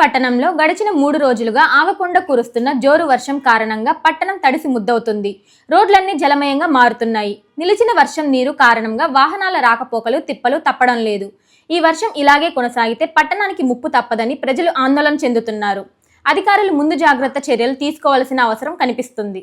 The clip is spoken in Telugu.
పట్టణంలో గడిచిన మూడు రోజులుగా ఆగకుండా కురుస్తున్న జోరు వర్షం కారణంగా పట్టణం తడిసి ముద్దవుతుంది. రోడ్లన్నీ జలమయంగా మారుతున్నాయి. నిలిచిన వర్షం నీరు కారణంగా వాహనాల రాకపోకలు తిప్పలు తప్పడం లేదు. ఈ వర్షం ఇలాగే కొనసాగితే పట్టణానికి ముప్పు తప్పదని ప్రజలు ఆందోళన చెందుతున్నారు. అధికారులు ముందు జాగ్రత్త చర్యలు తీసుకోవాల్సిన అవసరం కనిపిస్తుంది.